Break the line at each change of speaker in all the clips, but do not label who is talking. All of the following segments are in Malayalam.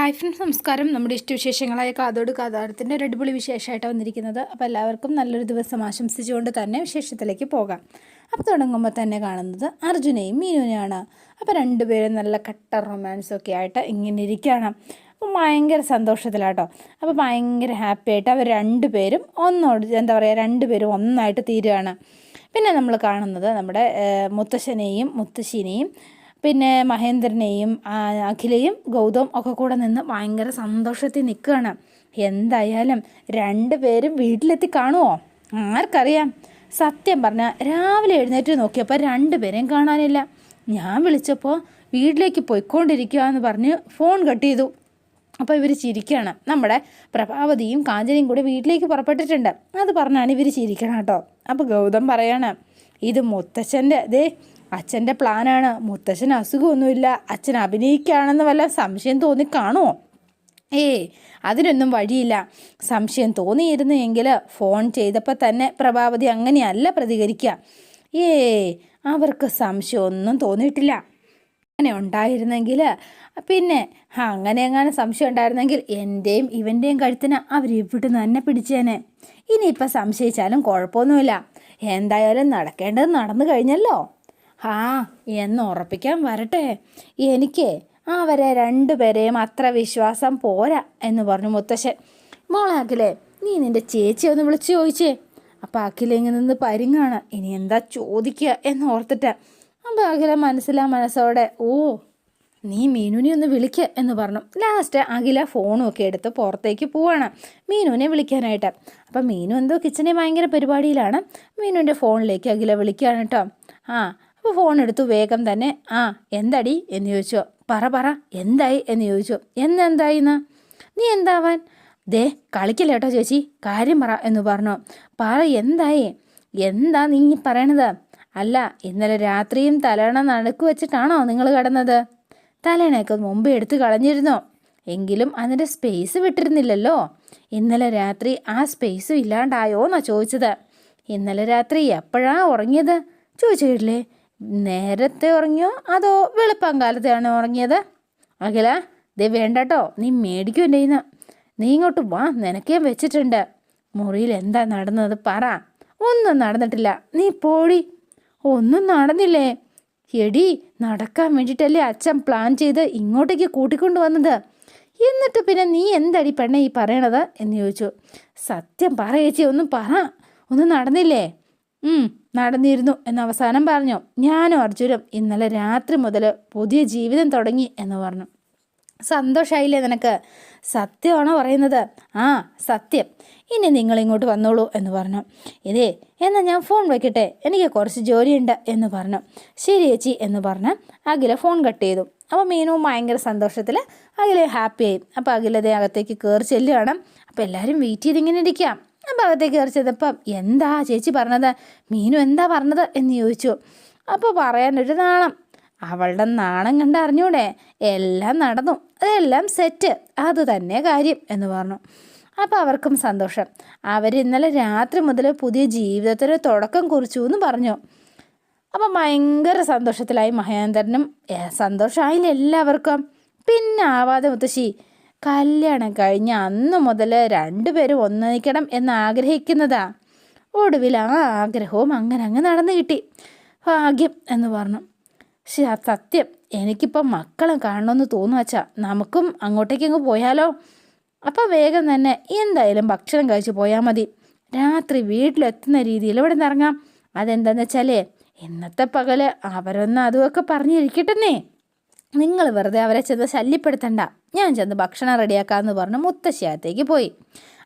ഹായ് ഫ്രണ്ട്സ് നമസ്കാരം. നമ്മുടെ ഇഷ്ടവിശേഷങ്ങളായ കാതോട് കാതാടത്തിന്റെ ഒരു അടിപൊളി വിശേഷമായിട്ടാണ് വന്നിരിക്കുന്നത്. അപ്പോൾ എല്ലാവർക്കും നല്ലൊരു ദിവസം ആശംസിച്ചുകൊണ്ട് തന്നെ വിശേഷത്തിലേക്ക് പോകാം. അപ്പോൾ തുടങ്ങുമ്പോൾ തന്നെ കാണുന്നത് അർജുനെയും മീനുവിനെയാണ്. അപ്പോൾ രണ്ടുപേരും നല്ല കട്ട റൊമാൻസൊക്കെ ആയിട്ട് ഇങ്ങനെ ഇരിക്കുകയാണ് അപ്പോൾ ഭയങ്കര സന്തോഷത്തിലാട്ടോ. അപ്പോൾ ഭയങ്കര ഹാപ്പി ആയിട്ട് അവർ രണ്ടുപേരും ഒന്നോട് എന്താ പറയുക രണ്ടുപേരും ഒന്നായിട്ട് തീരുകയാണ് പിന്നെ നമ്മൾ കാണുന്നത് നമ്മുടെ മുത്തശ്ശനെയും മുത്തശ്ശിനെയും പിന്നെ മഹേന്ദ്രനെയും അഖിലയും ഗൗതം ഒക്കെ കൂടെ നിന്ന് ഭയങ്കര സന്തോഷത്തിൽ നിൽക്കുകയാണ്. എന്തായാലും രണ്ട് പേരും വീട്ടിലെത്തി കാണുമോ ആർക്കറിയാം. സത്യം പറഞ്ഞാൽ രാവിലെ എഴുന്നേറ്റ് നോക്കിയപ്പോൾ രണ്ടുപേരെയും കാണാനില്ല. ഞാൻ വിളിച്ചപ്പോൾ വീട്ടിലേക്ക് പോയിക്കൊണ്ടിരിക്കുക എന്ന് പറഞ്ഞ് ഫോൺ കട്ട് ചെയ്തു. അപ്പോൾ ഇവർ ചിരിക്കുകയാണ് നമ്മുടെ പ്രഭാവതിയും കാഞ്ചനയും കൂടി വീട്ടിലേക്ക് പുറപ്പെട്ടിട്ടുണ്ട്. അത് പറഞ്ഞാണ് ഇവർ ചിരിക്കണം കേട്ടോ അപ്പോൾ ഗൗതം പറയാണ് ഇത് മുത്തച്ഛന്റെ ദേ അച്ഛന്റെ പ്ലാനാണ്. മുത്തശ്ശൻ അസുഖമൊന്നുമില്ല. അച്ഛൻ അഭിനയിക്കുകയാണെന്ന് വല്ല സംശയം തോന്നി കാണുമോ? ഏയ് അതിനൊന്നും വഴിയില്ല. സംശയം തോന്നിയിരുന്നു എങ്കിൽ ഫോൺ ചെയ്തപ്പോൾ തന്നെ പ്രഭാവതി അങ്ങനെയല്ല പ്രതികരിക്കുക. ഏയ് അവർക്ക് സംശയമൊന്നും തോന്നിയിട്ടില്ല. അങ്ങനെ ഉണ്ടായിരുന്നെങ്കിൽ പിന്നെ അങ്ങനെ എങ്ങനെ സംശയം ഉണ്ടായിരുന്നെങ്കിൽ എന്റെയും ഇവന്റെയും കഴുത്തിന് അവർ ഇവിടുന്ന് തന്നെ പിടിച്ചേനെ? ഇനിയിപ്പോൾ സംശയിച്ചാലും കുഴപ്പമൊന്നുമില്ല. എന്തായാലും നടക്കേണ്ടത് നടന്നു കഴിഞ്ഞല്ലോ. ആ എന്ന് ഉറപ്പിക്കാൻ വരട്ടെ. എനിക്ക് അവരെ രണ്ടുപേരെയും അത്ര വിശ്വാസം പോരാ എന്ന് പറഞ്ഞു മുത്തശ്ശൻ. മോളെ അഖിലേ നീ നിന്റെ ചേച്ചി ഒന്ന് വിളിച്ച് ചോദിച്ചേ. അപ്പം അഖില ഇങ്ങനെ നിന്ന് പരിങ്ങാണ്. ഇനി എന്താ ചോദിക്കുക എന്ന് ഓർത്തിട്ട്. അപ്പം അഖില മനസ്സിലാ മനസ്സോടെ ഓ നീ മീനുവിനെ ഒന്ന് വിളിക്കുക എന്ന് പറഞ്ഞു. ലാസ്റ്റ് അഖില ഫോണും ഒക്കെ എടുത്ത് പുറത്തേക്ക് പോവാണ് മീനുവിനെ വിളിക്കാനായിട്ട്. അപ്പം മീനു എന്തോ കിച്ചണിൽ ഭയങ്കര പരിപാടിയിലാണ്. മീനുവിന്റെ ഫോണിലേക്ക് അഖില വിളിക്കുകയാണ് കേട്ടോ ആ ഫോൺ എടുത്തു വേഗം തന്നെ ആ എന്തടി? എന്ന് ചോദിച്ചു. പറ പറ എന്തായി? എന്ന് ചോദിച്ചു. എന്നെന്തായിന്ന്? നീ എന്താവാൻ? ദേ കളിക്കില്ല കേട്ടോ ചേച്ചി കാര്യം പറ എന്ന് പറഞ്ഞു. പറ എന്തായി? എന്താ നീ പറയണത്? അല്ല ഇന്നലെ രാത്രിയും തലയണ നടുക്ക് വെച്ചിട്ടാണോ നിങ്ങൾ കിടന്നത്? തലയണയൊക്കെ മുമ്പ് എടുത്ത് കളഞ്ഞിരുന്നോ? എങ്കിലും അതിന്റെ സ്പേസ് വിട്ടിരുന്നില്ലല്ലോ? ഇന്നലെ രാത്രി ആ സ്പേസും ഇല്ലാണ്ടായോ എന്നാ ചോദിച്ചത്? ഇന്നലെ രാത്രി എപ്പോഴാ ഉറങ്ങിയത്? ചോദിച്ചു കേട്ടില്ലേ നേരത്തെ ഉറങ്ങിയോ? അതോ വെളുപ്പം കാലത്തെയാണ് ഉറങ്ങിയത്? അഖില ദേ വേണ്ടട്ടോ നീ മേടിക്കും എന്റെ ഇന്ന് നീ ഇങ്ങോട്ട് വാ നിനക്കേ വെച്ചിട്ടുണ്ട്. മുറിയിൽ എന്താ നടന്നത് പറ. ഒന്നും നടന്നിട്ടില്ല. നീ പോടി. ഒന്നും നടന്നില്ലേ? എടി നടക്കാൻ വേണ്ടിയിട്ടല്ലേ അച്ഛൻ പ്ലാൻ ചെയ്ത് ഇങ്ങോട്ടേക്ക് കൂട്ടിക്കൊണ്ടു വന്നത് എന്നിട്ട് പിന്നെ നീ എന്തടി പെണ്ണെ ഈ പറയണത്? എന്ന് ചോദിച്ചു. സത്യം പറയേച്ചി ഒന്നും പറ. ഒന്നും നടന്നില്ലേ? നടന്നിരുന്നു എന്ന് അവസാനം പറഞ്ഞു. ഞാനും അർജുനും ഇന്നലെ രാത്രി മുതൽ പുതിയ ജീവിതം തുടങ്ങി എന്ന് പറഞ്ഞു. സന്തോഷമായില്ലേ നിനക്ക്? സത്യമാണോ പറയുന്നത്? ആ സത്യം. ഇനി നിങ്ങൾ ഇങ്ങോട്ട് വന്നോളൂ എന്ന് പറഞ്ഞു. ഇതേ എന്നാൽ ഞാൻ ഫോൺ വയ്ക്കട്ടെ എനിക്ക് കുറച്ച് ജോലിയുണ്ട് എന്ന് പറഞ്ഞു. ശരി ചേച്ചി എന്ന് പറഞ്ഞ് അഖില ഫോൺ കട്ട് ചെയ്തു. അപ്പോൾ മീനവും ഭയങ്കര സന്തോഷത്തിൽ അഖില ഹാപ്പിയായി അപ്പോൾ അഖിലതേ അകത്തേക്ക് കയറി ചെല്ലുകയാണ് അപ്പോൾ എല്ലാവരും വെയിറ്റ് ചെയ്തിങ്ങനെ ഇരിക്കാം അപ്പോൾ അകത്തേക്ക് കയറി ചെന്നപ്പം എന്താ ചേച്ചി പറഞ്ഞത്? മീനു എന്താ പറഞ്ഞത്? എന്ന് ചോദിച്ചു. അപ്പോൾ പറയാനൊരു നാണം. അവളുടെ നാണം കണ്ട് അറിഞ്ഞൂടെ? എല്ലാം നടന്നു. അതെല്ലാം സെറ്റ് അത് തന്നെ കാര്യം എന്ന് പറഞ്ഞു. അപ്പോൾ അവർക്കും സന്തോഷം. അവർ ഇന്നലെ രാത്രി മുതൽ പുതിയ ജീവിതത്തിന് തുടക്കം കുറിച്ചു എന്ന് പറഞ്ഞു. അപ്പം ഭയങ്കര സന്തോഷത്തിലായി മഹേന്ദ്രനും. സന്തോഷമായില്ല എല്ലാവർക്കും. പിന്നെ ആവാതെ മുത്തശ്ശി കല്യാണം കഴിഞ്ഞ അന്ന് മുതൽ രണ്ടുപേരും ഒന്നിക്കണം എന്ന് ആഗ്രഹിക്കുന്നതാ. ഒടുവിൽ ആ ആഗ്രഹവും അങ്ങനെ അങ്ങ് നടന്നു കിട്ടി. ഭാഗ്യം എന്ന് പറഞ്ഞു. സത്യം എനിക്കിപ്പം മക്കളെ കാണണമെന്ന് തോന്നുക വച്ചാ നമുക്കും അങ്ങോട്ടേക്ക് അങ്ങ് പോയാലോ? അപ്പം വേഗം തന്നെ എന്തായാലും ഭക്ഷണം കഴിച്ച് പോയാൽ മതി. രാത്രി വീട്ടിലെത്തുന്ന രീതിയിൽ ഇവിടെ നിന്ന് ഇറങ്ങാം. അതെന്താന്ന് വെച്ചാലേ ഇന്നത്തെ പകൽ അവരൊന്ന് അതുമൊക്കെ പറഞ്ഞിരിക്കട്ടെന്നേ. നിങ്ങൾ വെറുതെ അവരെ ചെന്ന് ശല്യപ്പെടുത്തണ്ട. ഞാൻ ചെന്ന് ഭക്ഷണം റെഡിയാക്കാമെന്ന് പറഞ്ഞ് മുത്തശ്ശിയകത്തേക്ക് പോയി.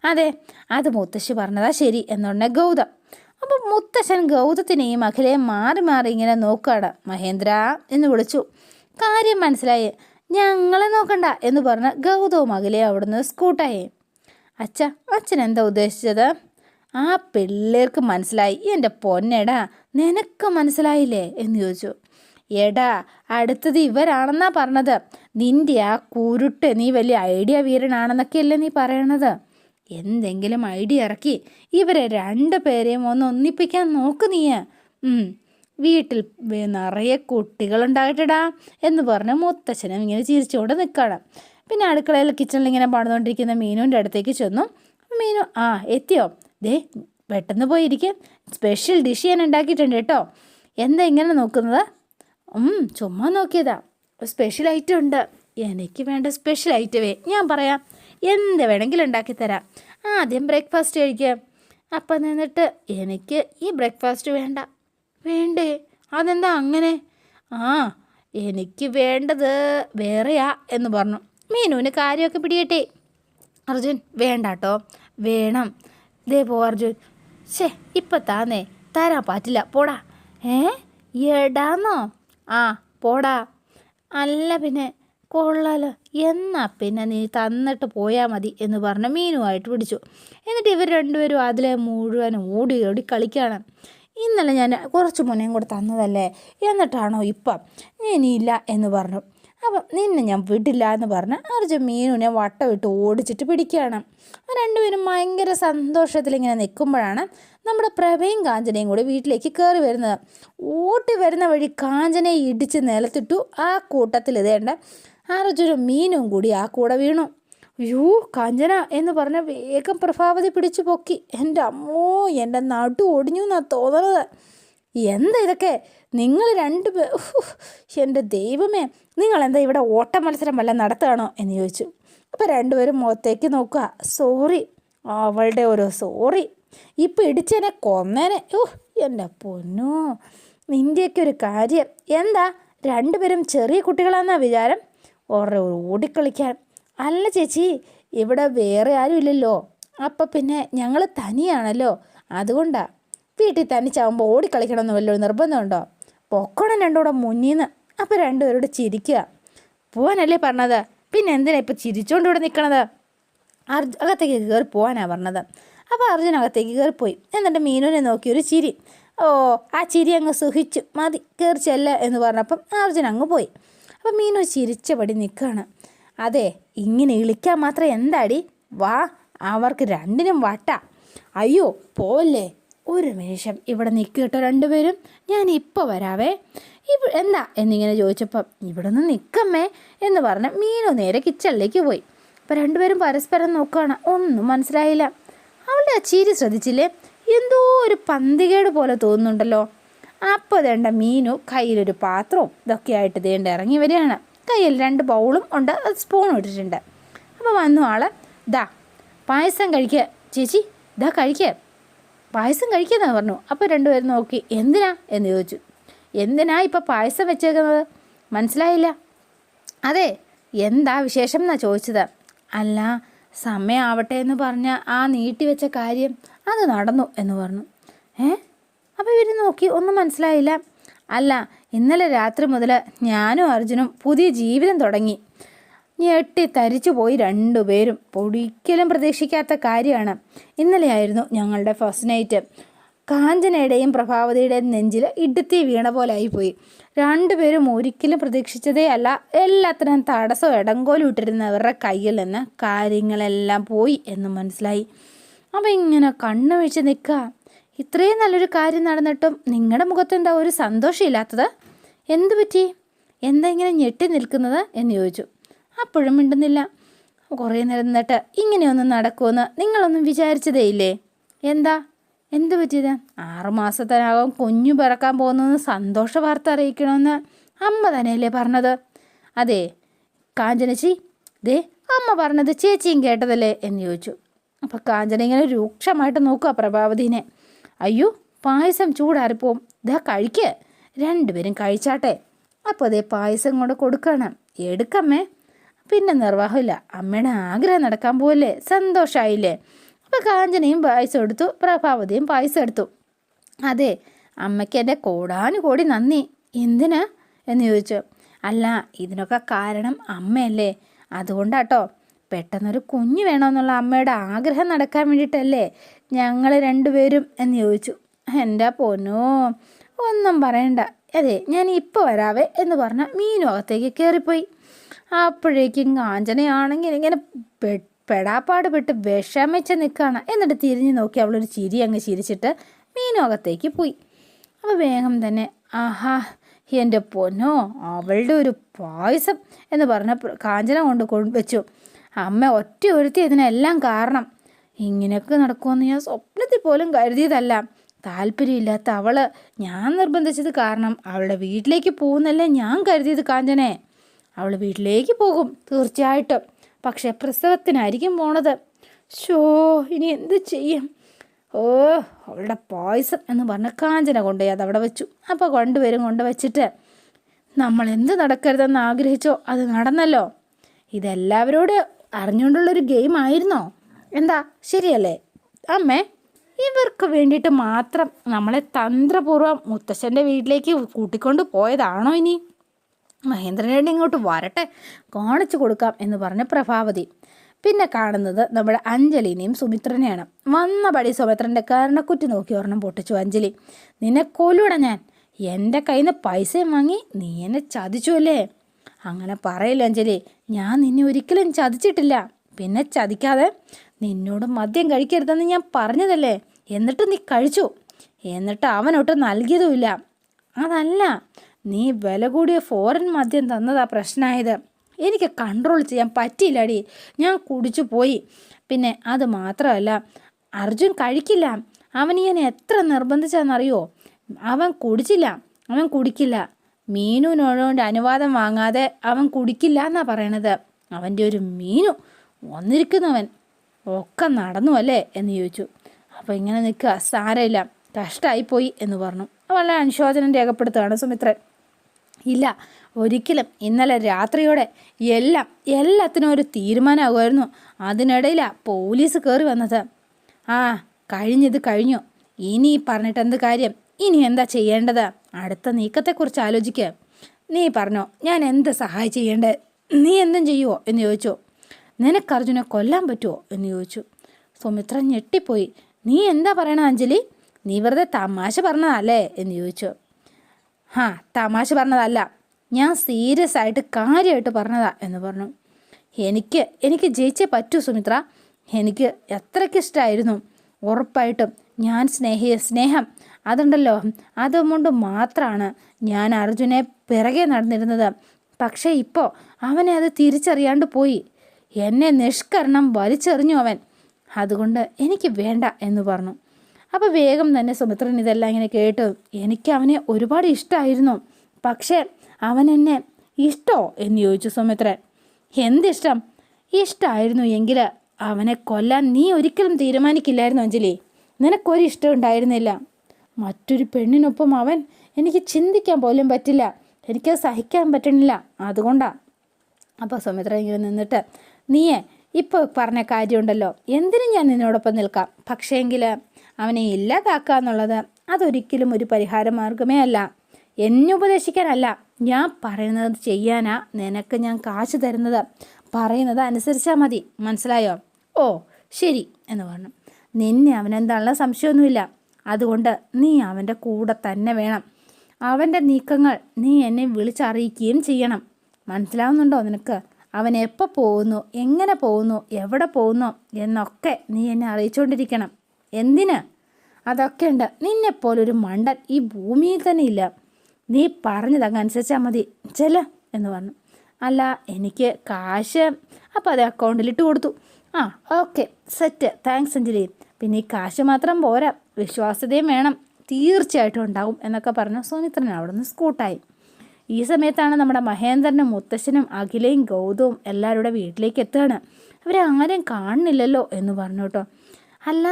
അതെ അത് മുത്തശ്ശി പറഞ്ഞതാ ശരി എന്നുണ്ടെ ഗൗതം. അപ്പം മുത്തശ്ശൻ ഗൗതത്തിനെയും അഖിലയും മാറി മാറി ഇങ്ങനെ നോക്കുകയാണ് മഹേന്ദ്ര എന്ന് വിളിച്ചു. കാര്യം മനസ്സിലായി. ഞങ്ങളെ നോക്കണ്ട എന്ന് പറഞ്ഞ ഗൗതവും അഖിലയും അവിടുന്ന് സ്കൂട്ടായി. അച്ഛ അച്ഛൻ എന്താ ഉദ്ദേശിച്ചത്? ആ പിള്ളേർക്ക് മനസ്സിലായി. എന്റെ പൊന്നേടാ നിനക്ക് മനസ്സിലായില്ലേ എന്ന് ചോദിച്ചു. എടാ അടുത്തത് ഇവരാണെന്നാ പറഞ്ഞത്. നിന്റെ ആ കുരുട്ട് നീ വലിയ ഐഡിയ വീരനാണെന്നൊക്കെയല്ലേ നീ പറയണത്? എന്തെങ്കിലും ഐഡിയ ഇറക്കി ഇവരെ രണ്ടു പേരെയും ഒന്ന് ഒന്നിപ്പിക്കാൻ നോക്ക് നീ. വീട്ടിൽ നിറയെ കുട്ടികളുണ്ടായിട്ടടാ എന്ന് പറഞ്ഞ് മുത്തച്ഛനും ഇങ്ങനെ ചിരിച്ചുകൊണ്ട് നിൽക്കണം പിന്നെ അടുക്കളയിൽ കിച്ചണിൽ ഇങ്ങനെ പണിതുകൊണ്ടിരിക്കുന്ന മീനുവിന്റെ അടുത്തേക്ക് ചെന്നു. മീനു ആ എത്തിയോ? ദേ പെട്ടെന്ന് പോയിരിക്കും. സ്പെഷ്യൽ ഡിഷ് ഞാൻ ഉണ്ടാക്കിയിട്ടുണ്ട് കേട്ടോ. എന്താ ഇങ്ങനെ നോക്കുന്നത്? ചുമ്മാ നോക്കിയതാ. സ്പെഷ്യൽ ഐറ്റം ഉണ്ട്. എനിക്ക് വേണ്ട സ്പെഷ്യൽ ഐറ്റമേ ഞാൻ പറയാം. എന്ത് വേണമെങ്കിലും ഉണ്ടാക്കി തരാം. ആദ്യം ബ്രേക്ക്ഫാസ്റ്റ് കഴിക്കുക അപ്പം നിന്നിട്ട് എനിക്ക് ഈ ബ്രേക്ക്ഫാസ്റ്റ് വേണ്ട. വേണ്ടേ? അതെന്താ അങ്ങനെ? ആ എനിക്ക് വേണ്ടത് വേറെയാ എന്ന് പറഞ്ഞു. മീനുവിന് കാര്യമൊക്കെ പിടിയട്ടെ അർജുൻ വേണ്ട കേട്ടോ വേണം. ദേ പോ അർജുൻ. ശേ ഇപ്പം താന്നേ തരാൻ പറ്റില്ല. പോടാ. ഏ? എടാന്നോ. ആ പോടാ. അല്ല പിന്നെ കൊള്ളാലോ. എന്നാ പിന്നെ നീ തന്നിട്ട് പോയാൽ മതി എന്ന് പറഞ്ഞ് മീനുമായിട്ട് പിടിച്ചു. എന്നിട്ട് ഇവർ രണ്ടുപേരും അതിലെ മുഴുവൻ ഓടി ഓടി കളിക്കുകയാണ് ഇന്നലെ ഞാൻ കുറച്ച് മുന്നേയും കൂടെ തന്നതല്ലേ? എന്നിട്ടാണോ ഇപ്പം? ഇനിയില്ല എന്ന് പറഞ്ഞു. അപ്പം നിന്നെ ഞാൻ വിടില്ല എന്ന് പറഞ്ഞ് അർജുൻ മീനുവിനെ വട്ടം ഇട്ട് ഓടിച്ചിട്ട് പിടിക്കുകയാണ്. രണ്ടുപേരും ഭയങ്കര സന്തോഷത്തിൽ ഇങ്ങനെ നിൽക്കുമ്പോഴാണ് നമ്മുടെ പ്രഭയും കാഞ്ചനയും കൂടി വീട്ടിലേക്ക് കയറി വരുന്നത്. ഓട്ടി വരുന്ന വഴി കാഞ്ചനയെ ഇടിച്ച് നിലത്തിട്ടു. ആ കൂട്ടത്തിൽ ഇതേണ്ട അർജുനും മീനും കൂടി ആ കൂടെ വീണു. അയ്യോ കാഞ്ചന എന്ന് പറഞ്ഞ വേഗം പ്രഭാവതി പിടിച്ചു പൊക്കി. എന്റെ അമ്മോ എന്റെ നടു ഒടിഞ്ഞു എന്നാണ് തോന്നുന്നത് എന്താ ഇതൊക്കെ? നിങ്ങൾ രണ്ട് പേ എന്റെ ദൈവമേ നിങ്ങൾ എന്താ ഇവിടെ ഓട്ട മത്സരം വല്ല നടത്തുകയാണോ എന്ന് ചോദിച്ചു. അപ്പോൾ രണ്ടുപേരും മുഖത്തേക്ക് നോക്കുക. സോറി അവളുടെ ഓരോ സോറി. ഇപ്പം ഇടിച്ചേനെ കൊന്നേനെ. ഓ എന്റെ പൊന്നോ. നിന്റെയൊക്കെ ഒരു കാര്യം. എന്താ? രണ്ടുപേരും ചെറിയ കുട്ടികളാണെന്നാ വിചാരം? ഓരോ ഓടിക്കളിക്കാൻ. അല്ല ചേച്ചി ഇവിടെ വേറെ ആരും ഇല്ലല്ലോ. അപ്പം പിന്നെ ഞങ്ങൾ തനിയാണല്ലോ. അതുകൊണ്ടാ. വീട്ടിൽ തനിച്ചാവുമ്പോൾ ഓടിക്കളിക്കണമെന്ന് വല്ലൊരു നിർബന്ധമുണ്ടോ? പൊക്കണം രണ്ടുകൂടെ മുന്നിന്ന്. അപ്പോൾ രണ്ടുപേരോട് ചിരിക്കുക. പോവാനല്ലേ പറഞ്ഞത്? പിന്നെ എന്തിനാ ഇപ്പം ചിരിച്ചുകൊണ്ട് ഇവിടെ നിൽക്കണത് അർജു അകത്തേക്ക് കയറി പോകാനാണ് പറഞ്ഞത്. അപ്പോൾ അർജുൻ അകത്തേക്ക് കയറിപ്പോയി എന്നിട്ട് മീനുവിനെ നോക്കി ഒരു ചിരി. ഓ ആ ചിരി അങ്ങ് സുഖിച്ചു. മതി കയറി ചെല്ല എന്ന് പറഞ്ഞപ്പം അർജുൻ അങ്ങ് പോയി. അപ്പം മീനു ചിരിച്ചപടി നിൽക്കുകയാണ് അതെ ഇങ്ങനെ ഇളിക്കാൻ മാത്രം എന്താടി? വാ അവർക്ക് രണ്ടിനും വട്ട. അയ്യോ പോവല്ലേ? ഒരു നിമിഷം ഇവിടെ നിൽക്കുക കേട്ടോ രണ്ടുപേരും. ഞാൻ ഇപ്പോൾ വരാവേ. ഇവ എന്താ? എന്നിങ്ങനെ ചോദിച്ചപ്പം ഇവിടെ നിന്ന് നിൽക്കമ്മേ എന്ന് പറഞ്ഞ് മീനു നേരെ കിച്ചണിലേക്ക് പോയി. അപ്പം രണ്ടുപേരും പരസ്പരം നോക്കുകയാണ് ഒന്നും മനസ്സിലായില്ല. അവളുടെ ആ ചീരി ശ്രദ്ധിച്ചില്ലേ? എന്തോ ഒരു പന്തികേട് പോലെ തോന്നുന്നുണ്ടല്ലോ. അപ്പോൾ വേണ്ട മീനു കയ്യിലൊരു പാത്രവും ഇതൊക്കെ ആയിട്ട് ദേണ്ട ഇറങ്ങി വരികയാണ്. കയ്യിൽ രണ്ട് ബൗളും ഉണ്ട് അത് സ്പൂണും ഇട്ടിട്ടുണ്ട്. അപ്പോൾ വന്നു ആൾ ദാ പായസം കഴിക്കുക ചേച്ചി ദാ കഴിക്കുക പായസം കഴിക്കുന്ന പറഞ്ഞു. അപ്പോൾ രണ്ടുപേരും നോക്കി എന്തിനാ? എന്ന് ചോദിച്ചു. എന്തിനാ ഇപ്പോൾ പായസം വെച്ചേക്കുന്നത്? മനസ്സിലായില്ല. അതെ എന്താ വിശേഷം എന്നാ ചോദിച്ചത്? അല്ല സമയമാവട്ടെ എന്ന് പറഞ്ഞ ആ നീട്ടി വെച്ച കാര്യം അത് നടന്നു എന്ന് പറഞ്ഞു. ഏ? അപ്പോൾ ഇവർ നോക്കി ഒന്നും മനസ്സിലായില്ല. അല്ല ഇന്നലെ രാത്രി മുതൽ ഞാനും അർജുനും പുതിയ ജീവിതം തുടങ്ങി. ഞെട്ടി തരിച്ചു പോയി രണ്ടുപേരും ഒരിക്കലും പ്രതീക്ഷിക്കാത്ത കാര്യമാണ്. ഇന്നലെയായിരുന്നു ഞങ്ങളുടെ ഫസ്റ്റ് നൈറ്റ്. കാഞ്ചനയുടെയും പ്രഭാവതിയുടെയും നെഞ്ചിൽ ഇടുത്തി വീണ പോലെ ആയിപ്പോയി രണ്ടുപേരും ഒരിക്കലും പ്രതീക്ഷിച്ചതേ അല്ല. എല്ലാത്തിനും തടസ്സം ഇടങ്കോലും ഇട്ടിരുന്നവരുടെ കയ്യിൽ നിന്ന് കാര്യങ്ങളെല്ലാം പോയി എന്ന് മനസ്സിലായി. അപ്പം ഇങ്ങനെ കണ്ണു നിൽക്കുക. ഇത്രയും നല്ലൊരു കാര്യം നടന്നിട്ടും നിങ്ങളുടെ മുഖത്തെന്താ ഒരു സന്തോഷമില്ലാത്തത്? എന്തു പറ്റി? എന്താ ഇങ്ങനെ ഞെട്ടി നിൽക്കുന്നത്? എന്ന് ചോദിച്ചു. അപ്പോഴും മിണ്ടുന്നില്ല. കുറേ നേരം നിന്നിട്ട് ഇങ്ങനെയൊന്നും നടക്കുമെന്ന് നിങ്ങളൊന്നും വിചാരിച്ചതേ ഇല്ലേ എന്താ? എന്ത് പറ്റിയത്? ആറുമാസത്തിനകം കുഞ്ഞു പിറക്കാൻ പോകുന്നതെന്ന് സന്തോഷ വാർത്ത അറിയിക്കണമെന്ന് അമ്മ തന്നെയല്ലേ പറഞ്ഞത്. അതെ കാഞ്ചനച്ചി ദേ അമ്മ പറഞ്ഞത് ചേച്ചിയും കേട്ടതല്ലേ എന്ന് ചോദിച്ചു. അപ്പം കാഞ്ചന ഇങ്ങനെ രൂക്ഷമായിട്ട് നോക്കുക പ്രഭാവതിനെ. അയ്യോ പായസം ചൂടാറിപ്പോവും. ദാ കഴിക്ക്. രണ്ടുപേരും കഴിച്ചാട്ടെ. അപ്പോൾ അതേ പായസം കൊണ്ട് കൊടുക്കണം. എടുക്കമ്മേ. പിന്നെ നിർവാഹമില്ല. അമ്മയുടെ ആഗ്രഹം നടക്കാൻ പോവല്ലേ? സന്തോഷമായില്ലേ അപ്പോൾ കാഞ്ചനയും പായസം എടുത്തു. പ്രഭാവതിയും പായസം എടുത്തു. അതെ അമ്മയ്ക്ക് എന്റെ കോടാനു കോടി നന്ദി. എന്തിനാ? എന്ന് ചോദിച്ചു. അല്ല ഇതിനൊക്കെ കാരണം അമ്മയല്ലേ? അതുകൊണ്ടാട്ടോ. പെട്ടെന്നൊരു കുഞ്ഞ് വേണമെന്നുള്ള അമ്മയുടെ ആഗ്രഹം നടക്കാൻ വേണ്ടിയിട്ടല്ലേ ഞങ്ങൾ രണ്ടുപേരും? എന്ന് ചോദിച്ചു. എന്റെ പൊന്നോ ഒന്നും പറയണ്ട. അതെ ഞാൻ ഇപ്പോൾ വരാവേ എന്ന് പറഞ്ഞ മീനു അകത്തേക്ക് കയറിപ്പോയി. അപ്പോഴേക്കും കാഞ്ചനയാണെങ്കിൽ ഇങ്ങനെ പെടാപ്പാട് പെട്ട് വിഷമിച്ച് നിൽക്കുകയാണ് എന്നിട്ട് തിരിഞ്ഞ് നോക്കി അവളൊരു ചിരി അങ്ങ് ചിരിച്ചിട്ട് മീനോകത്തേക്ക് പോയി. അപ്പോൾ വേഗം തന്നെ ആഹാ എന്റെ പൊന്നോ അവളുടെ ഒരു പായസം എന്ന് പറഞ്ഞ കാഞ്ചന കൊണ്ട് വെച്ചു. അമ്മ ഒറ്റ ഒരുത്തി ഇതിനെല്ലാം കാരണം. ഇങ്ങനെയൊക്കെ നടക്കുമെന്ന് ഞാൻ സ്വപ്നത്തിൽ പോലും കരുതിയതല്ല. താല്പര്യമില്ലാത്ത അവൾ ഞാൻ നിർബന്ധിച്ചത് കാരണം അവളുടെ വീട്ടിലേക്ക് പോകുന്നല്ലേ ഞാൻ കരുതിയത് കാഞ്ചനെ. അവൾ വീട്ടിലേക്ക് പോകും തീർച്ചയായിട്ടും. പക്ഷെ പ്രസവത്തിനായിരിക്കും പോണത്. ഷോ ഇനി എന്ത് ചെയ്യും? ഓ അവളുടെ പോയ്സൺ എന്ന് പറഞ്ഞ കാഞ്ചന കൊണ്ടുപോയി അതവിടെ വെച്ചു. അപ്പോൾ കൊണ്ടുവരും കൊണ്ട് വെച്ചിട്ട് നമ്മൾ എന്ത് നടക്കരുതെന്ന് ആഗ്രഹിച്ചോ? അത് നടന്നല്ലോ. ഇതെല്ലാവരോട് അറിഞ്ഞുകൊണ്ടുള്ളൊരു ഗെയിം ആയിരുന്നോ? എന്താ ശരിയല്ലേ? അമ്മേ ഇവർക്ക് വേണ്ടിയിട്ട് മാത്രം നമ്മളെ തന്ത്രപൂർവം മുത്തശ്ശന്റെ വീട്ടിലേക്ക് കൂട്ടിക്കൊണ്ട് പോയതാണോ ഇനി? മഹേന്ദ്രനേടി ഇങ്ങോട്ട് വരട്ടെ കാണിച്ചു കൊടുക്കാം എന്ന് പറഞ്ഞ പ്രഭാവതി. പിന്നെ കാണുന്നത് നമ്മുടെ അഞ്ജലിനെയും സുമിത്രനെയാണ്. വന്ന പടി സുമിത്രന്റെ കരണക്കുറ്റി നോക്കി ഒരെണ്ണം പൊട്ടിച്ചു. അഞ്ജലി നിന്നെ കൊല്ലൂടെ ഞാൻ. എന്റെ കയ്യിൽ നിന്ന് പൈസയും വാങ്ങി നീ എന്നെ ചതിച്ചു അല്ലേ? അങ്ങനെ പറയില്ല അഞ്ജലി. ഞാൻ നിന്നെ ഒരിക്കലും ചതിച്ചിട്ടില്ല. പിന്നെ ചതിക്കാതെ നിന്നോട് മദ്യം കഴിക്കരുതെന്ന് ഞാൻ പറഞ്ഞതല്ലേ? എന്നിട്ട് നീ കഴിച്ചു. എന്നിട്ട് അവനൊട്ട് നൽകിയതുമില്ല. അതല്ല. നീ വില കൂടിയ ഫോറിൻ മദ്യം തന്നതാ പ്രശ്നമായത് എനിക്ക് കൺട്രോൾ ചെയ്യാൻ പറ്റിയില്ലടി. ഞാൻ കുടിച്ചു പോയി. പിന്നെ അത് മാത്രമല്ല അർജുൻ കഴിക്കില്ല. അവൻ ഞാൻ എത്ര നിർബന്ധിച്ചാണെന്നറിയോ അവൻ കുടിച്ചില്ല. അവൻ കുടിക്കില്ല. മീനുവിനോട് അനുവാദം വാങ്ങാതെ അവൻ കുടിക്കില്ല എന്നാ പറയണത്. അവന്റെ ഒരു മീനു വന്നിരിക്കുന്നവൻ. ഒക്കെ നടന്നു അല്ലേ? എന്ന് ചോദിച്ചു. അപ്പോൾ ഇങ്ങനെ നിൽക്കുക സാരമില്ല. കഷ്ടമായിപ്പോയി എന്ന് പറഞ്ഞു. വളരെ അനുശോചനം രേഖപ്പെടുത്തുകയാണ് സുമിത്രൻ. ഇല്ല. ഒരിക്കലും. ഇന്നലെ രാത്രിയോടെ എല്ലാം എല്ലാത്തിനും ഒരു തീരുമാനമാകുമായിരുന്നു. അതിനിടയിലാണ് പോലീസ് കയറി വന്നത്. ആ കഴിഞ്ഞത് കഴിഞ്ഞു. ഇനി പറഞ്ഞിട്ട് എന്ത് കാര്യം? ഇനി എന്താ ചെയ്യേണ്ടത്? അടുത്ത നീക്കത്തെക്കുറിച്ച് ആലോചിക്കുക നീ പറഞ്ഞോ ഞാൻ എന്ത് സഹായം ചെയ്യേണ്ടത് നീ എന്തും ചെയ്യുമോ എന്ന് ചോദിച്ചു. നിനക്ക് അർജുനെ കൊല്ലാൻ പറ്റുമോ എന്ന് ചോദിച്ചു. സുമിത്ര ഞെട്ടിപ്പോയി. നീ എന്താ പറയണത് അഞ്ജലി? നീ വെറുതെ തമാശ പറഞ്ഞതല്ലേ? എന്ന് ചോദിച്ചു. ആ തമാശ പറഞ്ഞതല്ല. ഞാൻ സീരിയസ് ആയിട്ട് കാര്യമായിട്ട് പറഞ്ഞതാ എന്ന് പറഞ്ഞു. എനിക്ക് എനിക്ക് ജയിച്ചേ പറ്റൂ സുമിത്ര. എനിക്ക് എത്രയ്ക്ക് ഇഷ്ടമായിരുന്നു ഉറപ്പായിട്ടും ഞാൻ സ്നേഹി സ്നേഹം. അതുണ്ടല്ലോ അതുകൊണ്ട് മാത്രമാണ് ഞാൻ അർജുനെ പിറകെ നടന്നിരുന്നത്. പക്ഷേ ഇപ്പോൾ അവനെ അത് തിരിച്ചറിയാണ്ട് പോയി. എന്നെ നിഷ്കരണം വലിച്ചെറിഞ്ഞു അവൻ. അതുകൊണ്ട് എനിക്ക് വേണ്ട എന്ന് പറഞ്ഞു. അപ്പോൾ വേഗം തന്നെ സുമിത്രൻ ഇതെല്ലാം ഇങ്ങനെ കേട്ടു എനിക്ക് അവനെ ഒരുപാട് ഇഷ്ടമായിരുന്നു പക്ഷേ അവൻ എന്നെ ഇഷ്ടോ എന്ന് ചോദിച്ചു സുമിത്രൻ. എന്തിഷ്ടം? ഇഷ്ടമായിരുന്നു എങ്കിൽ അവനെ കൊല്ലാൻ നീ ഒരിക്കലും തീരുമാനിക്കില്ലായിരുന്നു അഞ്ജലി. നിനക്കൊരു ഇഷ്ടം ഉണ്ടായിരുന്നില്ല. മറ്റൊരു പെണ്ണിനൊപ്പം അവൻ എനിക്ക് ചിന്തിക്കാൻ പോലും പറ്റില്ല. എനിക്കത് സഹിക്കാൻ പറ്റണില്ല. അതുകൊണ്ടാണ് അപ്പോൾ സുമിത്ര ഇങ്ങനെ നിന്നിട്ട് നീയെ ഇപ്പോൾ പറഞ്ഞ കാര്യമുണ്ടല്ലോ. എന്തിനും ഞാൻ നിന്നോടൊപ്പം നിൽക്കാം. പക്ഷേങ്കിൽ അവനെ ഇല്ലാതാക്കുക എന്നുള്ളത് അതൊരിക്കലും ഒരു പരിഹാര മാർഗമേ അല്ല. എന്നെ ഉപദേശിക്കാനല്ല. ഞാൻ പറയുന്നത് ചെയ്യാനാ നിനക്ക് ഞാൻ കാശ് തരുന്നത്. പറയുന്നത് അനുസരിച്ചാൽ മതി. മനസ്സിലായോ? ഓ ശരി എന്ന് പറഞ്ഞു. നിന്നെ അവനെന്താണുള്ള സംശയമൊന്നുമില്ല. അതുകൊണ്ട് നീ അവന്റെ കൂടെ തന്നെ വേണം. അവന്റെ നീക്കങ്ങൾ നീ എന്നെ വിളിച്ചറിയിക്കുകയും ചെയ്യണം. മനസ്സിലാവുന്നുണ്ടോ നിനക്ക്? അവൻ എപ്പോൾ പോകുന്നു? എങ്ങനെ പോകുന്നു? എവിടെ പോകുന്നു? എന്നൊക്കെ നീ എന്നെ അറിയിച്ചുകൊണ്ടിരിക്കണം എന്തിന്? അതൊക്കെ ഉണ്ട്. നിന്നെപ്പോലൊരു മണ്ടൻ ഈ ഭൂമിയിൽ തന്നെ ഇല്ല. നീ പറഞ്ഞത് അങ്ങനുസരിച്ചാൽ മതി. ചെല്ല എന്ന് പറഞ്ഞു. അല്ല എനിക്ക് കാശ് അപ്പോൾ അത് അക്കൗണ്ടിൽ ഇട്ട് കൊടുത്തു. ആ ഓക്കെ സെറ്റ്. താങ്ക്സ് അഞ്ജലി. പിന്നെ ഈ കാശ് മാത്രം പോരാ. വിശ്വാസ്യതയും വേണം. തീർച്ചയായിട്ടും ഉണ്ടാവും എന്നൊക്കെ പറഞ്ഞു സുമിത്രൻ അവിടെ നിന്ന് സ്കൂട്ടായി. ഈ സമയത്താണ് നമ്മുടെ മഹേന്ദ്രനും മുത്തശ്ശനും അഖിലയും ഗൗതവും എല്ലാവരുടെ വീട്ടിലേക്ക് എത്തുകയാണ്. അവരെ ആരും കാണുന്നില്ലല്ലോ എന്ന് പറഞ്ഞു കേട്ടോ. അല്ല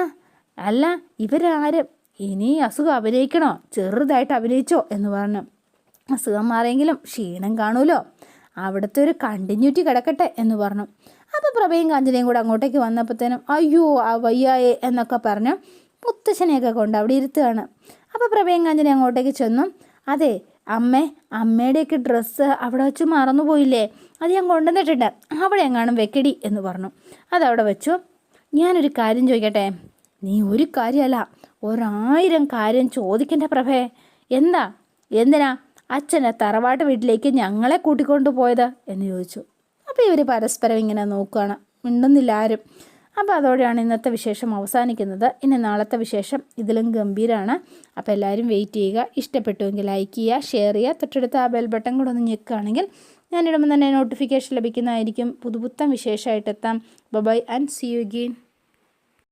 അല്ല ഇവരാരും? ഇനി അസുഖം അഭിനയിക്കണോ? ചെറുതായിട്ട് അഭിനയിച്ചോ എന്ന് പറഞ്ഞു. അസുഖം മാറിയെങ്കിലും ക്ഷീണം കാണൂലോ? അവിടുത്തെ ഒരു കണ്ടിന്യൂറ്റി കിടക്കട്ടെ എന്ന് പറഞ്ഞു. അപ്പോൾ പ്രഭയും കാഞ്ചനയും കൂടെ അങ്ങോട്ടേക്ക് വന്നപ്പോഴത്തേനും അയ്യോ ആ വയ്യായേ എന്നൊക്കെ പറഞ്ഞു മുത്തശ്ശനെയൊക്കെ കൊണ്ട് അവിടെ ഇരുത്തുകയാണ്. അപ്പോൾ പ്രഭയും കാഞ്ചനയും അങ്ങോട്ടേക്ക് ചെന്നു. അതെ അമ്മേ അമ്മയുടെയൊക്കെ ഡ്രസ്സ് അവിടെ വെച്ച് മറന്നുപോയില്ലേ അത് ഞാൻ കൊണ്ടുവന്നിട്ടുണ്ട്. അവിടെ എങ്ങാനും വെക്കടി എന്ന് പറഞ്ഞു. അതവിടെ വെച്ചു. ഞാനൊരു കാര്യം ചോദിക്കട്ടെ? നീ ഒരു കാര്യമല്ല ഒരായിരം കാര്യം ചോദിക്കണ്ട പ്രഭേ. എന്താ? എന്തിനാ? അച്ഛനെ തറവാട്ട് വീട്ടിലേക്ക് ഞങ്ങളെ കൂട്ടിക്കൊണ്ടു പോയത്? എന്ന് ചോദിച്ചു. അപ്പോൾ ഇവർ പരസ്പരം ഇങ്ങനെ നോക്കുകയാണ് മിണ്ടുന്നില്ല ആരും. അപ്പോൾ അതോടെയാണ് ഇന്നത്തെ വിശേഷം അവസാനിക്കുന്നത്. ഇനി നാളത്തെ വിശേഷം ഇതിലും ഗംഭീരമാണ് അപ്പോൾ എല്ലാവരും വെയിറ്റ് ചെയ്യുക. ഇഷ്ടപ്പെട്ടുവെങ്കിൽ ലൈക്ക് ചെയ്യുക ഷെയർ ചെയ്യുക. തൊട്ടടുത്ത് ആ ബെൽ ബട്ടൺ കൂടെ ഒന്ന് ഞെക്കുകയാണെങ്കിൽ ഞാനിടുമ്പോൾ തന്നെ നോട്ടിഫിക്കേഷൻ ലഭിക്കുന്നതായിരിക്കും. പുതുപുത്തം പുതുപുത്തൻ വിശേഷമായിട്ടെത്താം bye and see you again